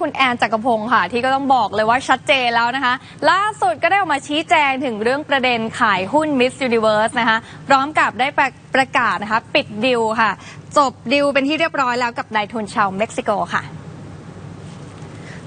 คุณแอนจักรพงศ์ค่ะ ที่ก็ต้องบอกเลยว่าชัดเจนแล้วนะคะ ล่าสุดก็ได้ออกมาชี้แจงถึงเรื่องประเด็นขายหุ้น Miss Universe นะคะ พร้อมกับได้ประประกาศนะคะ ปิดดิวค่ะ จบดิวเป็นที่เรียบร้อยแล้วกับนายทุนชาวเม็กซิโกค่ะ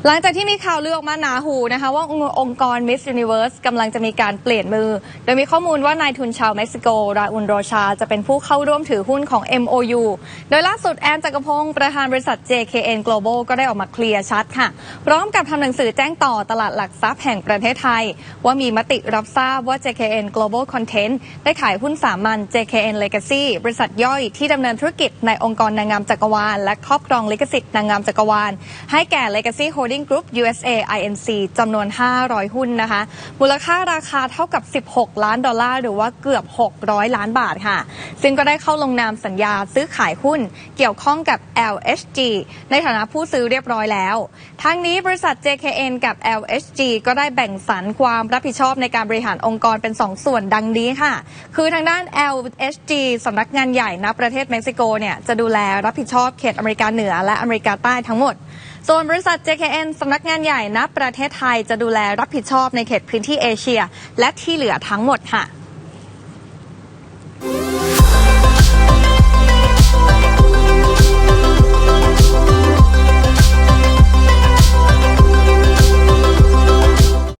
หลังจากที่มีข่าวลือออกมาหนาหูนะคะ ว่าองค์กร Miss Universe กำลังจะมีการเปลี่ยนมือ โดยมีข้อมูลว่านายทุนชาวเม็กซิโก ราอุนโรชา จะเป็นผู้เข้าร่วมถือหุ้นของ MOU โดยล่าสุดแอนจักรพงศ์ประธานบริษัท JKN Global ก็ได้ออกมาเคลียร์ชัดค่ะ พร้อมกับทำหนังสือแจ้งต่อตลาดหลักทรัพย์แห่งประเทศไทย ว่ามีมติรับทราบว่า JKN Global Content ได้ขายหุ้นสามัญ JKN Legacy บริษัทย่อยที่ดำเนินธุรกิจในองค์กรนางงามจักรวาล และครอบครองลิขสิทธิ์นางงามจักรวาลให้แก่ Legacy Holding Holding Group USA INC จำนวน 500 หุ้นนะคะ มูลค่าราคาเท่ากับ 16 ล้านดอลลาร์ หรือว่าเกือบ 600 ล้านบาทค่ะ ซึ่งก็ได้เข้าลงนามสัญญาซื้อขายหุ้นเกี่ยวข้องกับ LHG ในฐานะผู้ซื้อเรียบร้อยแล้ว ทั้งนี้บริษัท JKN กับ LHG ก็ได้แบ่งสรรความรับผิดชอบในการบริหารองค์กรเป็น 2 ส่วนดังนี้ค่ะ คือทางด้าน LHG สำนักงานใหญ่ณประเทศเม็กซิโกเนี่ยจะดูแลรับผิดชอบเขตอเมริกาเหนือและอเมริกาใต้ทั้งหมดส่วนบริษัท JKN สำนักงานใหญ่ณประเทศไทยจะดูแลรับผิดชอบในเขตพื้นที่เอเชีย และที่เหลือทั้งหมดค่ะ